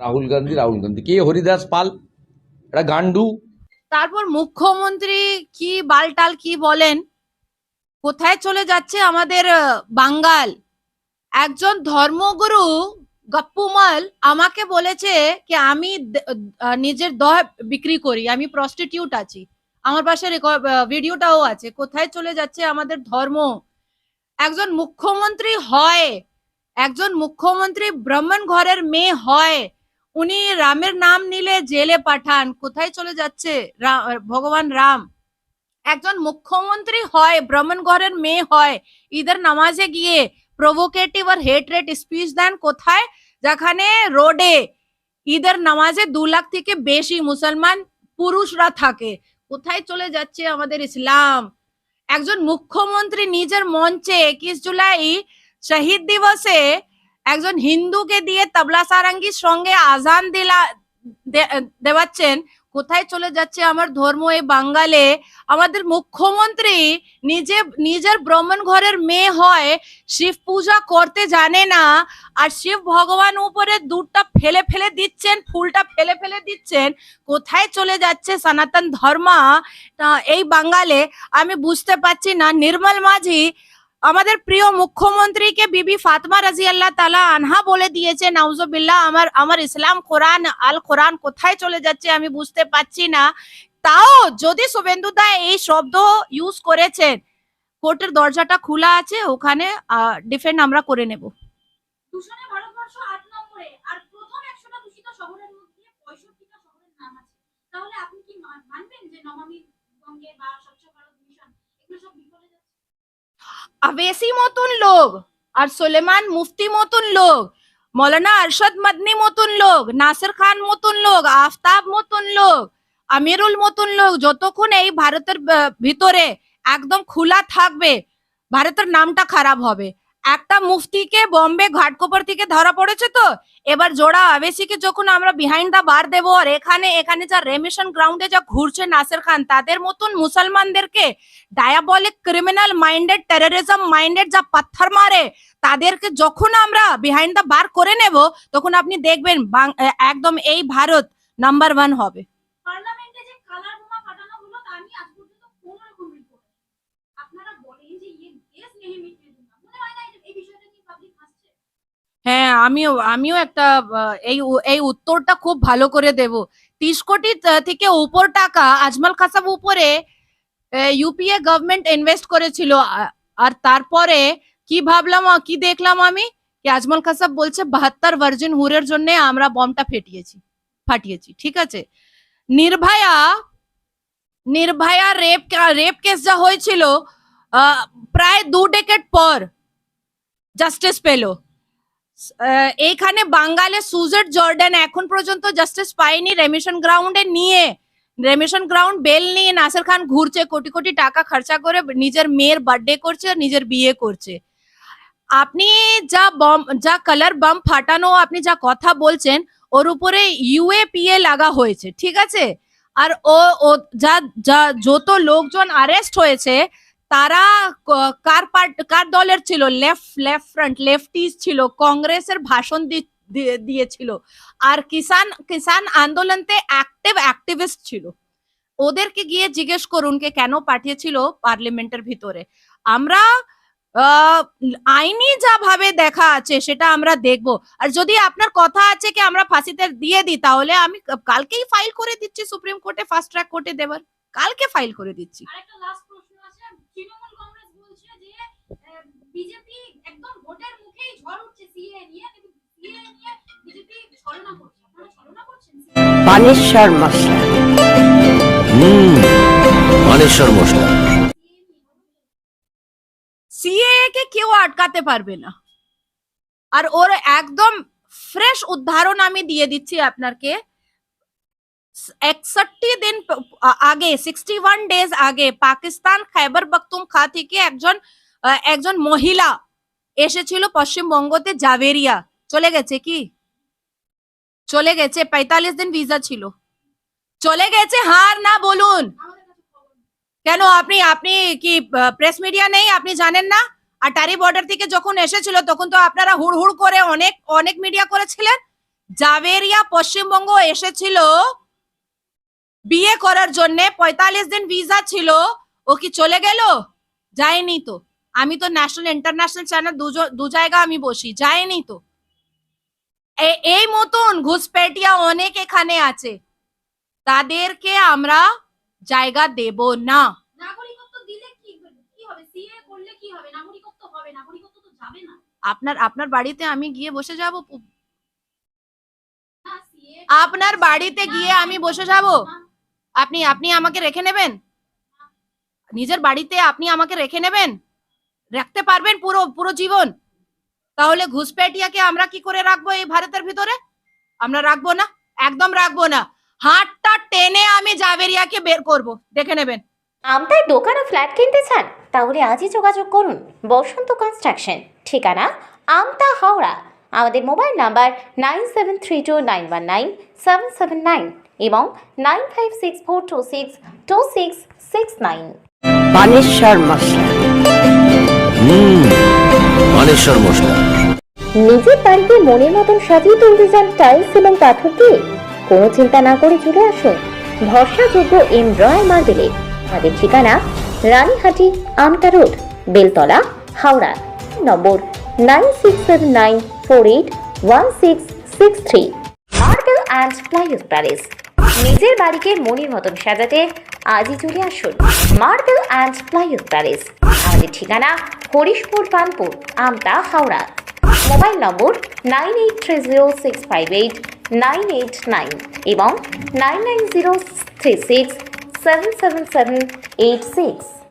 রাহুল গান্ধী রাহুল গান্ধী। কে? হরিদাস পাল। এটা গান্ডু। তারপর মুখ্যমন্ত্রী কি বালটাল কি বলেন? কোথায় চলে যাচ্ছে আমাদের বাঙ্গাল? একজন ধর্মগুরু গপ্পুমাল আমাকে বলেছে কি আমি নিজের দহ বিক্রি করি, আমি প্রস্টিটিউট আছি। আমার পাশে ভিডিওটাও আছে। কোথায় চলে যাচ্ছে আমাদের ধর্ম? একজন মুখ্যমন্ত্রী হয়, একজন মুখ্যমন্ত্রী ব্রাহ্মণ ঘরের মেয়ে হয় উনি রামের নাম নিলে জেলে পাঠান। কোথায় চলে যাচ্ছে? ভগবান রাম। একজন মুখ্যমন্ত্রী হয় ব্রাহ্মণ ঘরের মেয়ে হয়। ঈদের নামাজে গিয়ে প্রভোকেটিভ আর হেট রেট স্পিচ দেন কোথায়? যেখানে রোডে ঈদের নামাজে দু লাখ থেকে বেশি মুসলমান পুরুষরা থাকে। কোথায় চলে যাচ্ছে আমাদের ইসলাম? একজন মুখ্যমন্ত্রী নিজের মঞ্চে একুশ জুলাই শহীদ দিবসে একজন হিন্দুকে দিয়ে তবলা সারাঙ্গির সঙ্গে আজান দিলা দেওয়াচ্ছেন, কোথায় চলে যাচ্ছে আমার ধর্ম এই বাঙ্গালে? আমাদের মুখ্যমন্ত্রী নিজে, নিজের ব্রাহ্মণ ঘরের মেয়ে হয়, শিব পূজা করতে জানে না, আর শিব ভগবান উপরে দুধটা ফেলে ফেলে দিচ্ছেন, ফুলটা ফেলে ফেলে দিচ্ছেন, কোথায় চলে যাচ্ছে সনাতন ধর্ম? এই বাঙ্গালে আমি বুঝতে পারছি না। নির্মল মাঝি আমাদের প্রিয় মুখ্যমন্ত্রীকে বিবি ফাতমা রাজি আল্লাহ তালা আনহা বলে দিয়েছে, নাউজুবিল্লাহ, আমার আমার ইসলাম কোরআন, আল কোরআন কোথায় চলে যাচ্ছে আমি বুঝতে পারছি না। তাও যদি শুভেন্দু দা এই শব্দ ইউজ করেছেন, কোর্টের দরজাটা খোলা আছে, ওখানে ডিফেন্ড আমরা করে নেব। আবেসি মতন লোক আর সোলেমান মুফতি মতন লোক, মৌলানা আরশদ মদনি মতন লোক, নাসির খান মতন লোক, আফতাব মতন লোক, আমিরুল মতন লোক, যতক্ষণ এই ভারতের ভিতরে একদম খোলা থাকবে, ভারতের নামটা খারাপ হবে। একটা মুফতিকে বম্বে ঘাটকোপর থেকে ধরা পড়েছে তো? এবার জোড়া আবেসিকে যখন আমরা বিহাইন্ড দা বার দেবো, আর এখানে এখানে যা রেমিশন গ্রাউন্ডে যা ঘুরছে নাসির খান, তাদের মতন মুসলমানদেরকে diabolic criminal minded terrorism minded যা পাথর মারে, তাদেরকে যখন আমরা বিহাইন্ড দা বার করে নেব, তখন আপনি দেখবেন একদম এই ভারত নাম্বার ওয়ান হবে। পার্লামেন্টে যে কালার হ্যাঁ আমিও আমিও একটা এই এই উত্তরটা খুব ভালো করে দেব। তিরিশ কোটি থেকে উপর টাকা আজমাল খাসাব উপরে ইউপিএ গভর্নমেন্ট ইনভেস্ট করেছিল। আর তারপরে কি ভাবলাম কি দেখলাম আমি? কি আজমাল কাসাব বলছে, বাহাত্তর ভার্জিন হুরের জন্য আমরা বমটা ফেটিয়েছি, ফাটিয়েছি, ঠিক আছে? Nirbhaya Nirbhaya rape rape case যা হয়েছিল প্রায় দু ডেকেট পর জাস্টিস পেল। এইখানে বাঙ্গালে সুজেট জর্ডান এখন পর্যন্ত জাস্টিস পায়নি রেমিশন গ্রাউন্ডে নিয়ে রেমিশন গ্রাউন্ড বেল নিয়ে নাসির খান ঘুরছে, কোটি কোটি টাকা খরচা করে নিজের মেয়ের বার্থডে করছে আর নিজের বিয়ে করছে। আপনি যা বম যা কালার বাম ফাটানো, আপনি যা কথা বলছেন, ওর উপরে ইউএপিএ লাগা হয়েছে, ঠিক আছে? আর ও যা যা যত লোকজন আরেস্ট হয়েছে তারা কার পার্ট, কার দলের ছিল? লেফট লেফট ফ্রন্ট, লেফটিস ছিল, কংগ্রেসের ভাষণ দিয়েছিল। আর কিষান কিষান আন্দোলনতে অ্যাক্টিভ অ্যাক্টিভিস্ট ছিল। ওদেরকে গিয়ে জিজ্ঞেস করুন কে কেন পাঠিয়েছিল পার্লামেন্টের ভিতরে। আমরা আইনি যা ভাবে দেখা আছে, সেটা আমরা দেখব। আর যদি আপনার কথা আছে কি আমরা ফাঁসিতে দিয়ে দিই, তাহলে আমি কালকেই ফাইল করে দিচ্ছি সুপ্রিম কোর্টে ফাস্ট ট্র্যাক কোর্টে দেবার। কালকে ফাইল করে দিচ্ছি। বিজেপি একদম ভোটের মুখেই ঝড় উঠছে সিএ নিয়ে কিন্তু সিএ নিয়ে বিজেপি ছলনা করছে। আপনারা ছলনা করছেন? বানেশ্বর মশলা। হুম মশলা। সিএ কে কেউ আটকাতে পারবে না। আর ওর একদম ফ্রেশ উদাহরণ আমি দিয়ে দিচ্ছি আপনাকে। একষট্টি দিন আগে সিক্সটি ওয়ান ডেজ আগে পাকিস্তান খাইবার পখতুনখা থেকে একজন আহ, একজন মহিলা এসেছিল পশ্চিমবঙ্গতে জাভেরিয়া। চলে গেছে কি? চলে গেছে, পঁয়তাল্লিশ দিন ভিসা ছিল। চলে গেছে, হার না বলুন। কেন আপনি আপনি কি প্রেস মিডিয়া নেই? আপনি জানেন না? আর আটারি বর্ডার থেকে যখন এসেছিল, তখন তো আপনারা হুড় হুড় করে অনেক অনেক মিডিয়া করেছিলেন। জাভেরিয়া পশ্চিমবঙ্গ এসেছিল বিয়ে করার জন্য, পঁয়তাল্লিশ দিন ভিসা ছিল। ও কি চলে গেল? যায়নি তো। আমি তো ন্যাশনাল ইন্টারন্যাশনাল চ্যানেল দু জায়গা আমি বসি যায়নি তো। এই মতন ঘুষপেটিয়া অনেক এখানে আছে। তাদেরকে আমরা জায়গা দেব না। আপনার আপনার বাড়িতে আমি গিয়ে বসে যাব? আপনার বাড়িতে গিয়ে আমি বসে যাব? আপনি আপনি আমাকে রেখে নেবেন? নিজের বাড়িতে আপনি আমাকে রেখে নেবেন? রাখতে পারবেন পুরো পুরো জীবন? তাহলে ঘুষপেটিয়াকে আমরা কি করে রাখব এই ভারতের ভিতরে? আমরা রাখব না? একদম রাখব না। হাতটা টেনে আমি জাবেরিয়াকে বের করব। দেখে নেবেন। আমতায় দোকান ও ফ্ল্যাট কিনতে চান? তাহলে আজই যোগাযোগ করুন। বসন্ত কনস্ট্রাকশন। ঠিকানা? আমতা হাওড়া। আমাদের mobile number nine seven three two nine one nine seven seven nine এবং nine five six four two six two six six nine. Baneshwar মশলা। হুম মানেশ্বর মশলা নিজের বাড়িতে মনের মতন সাজিয়ে তুলতে চান টাইলস এবং পাথর দিয়ে? কোনো চিন্তা না করে চলে আসুন। ভরসাযোগ্য এম রয় মার্বেলে। আমাদের ঠিকানা Ranihati, Amta road, Beltala, Howrah. Number nine six seven nine four eight one six six three. Marble and plywood palace. নিজের বাড়িকে মনের মতন সাজাতে আজই চলে আসুন। Marble and plywood palace. আমাদের ঠিকানা Harishpur, Kanpur, Amta, Howrah. Mobile number nine eight three zero six five eight nine eight nine এবং nine nine zero three six seven seven seven eight six.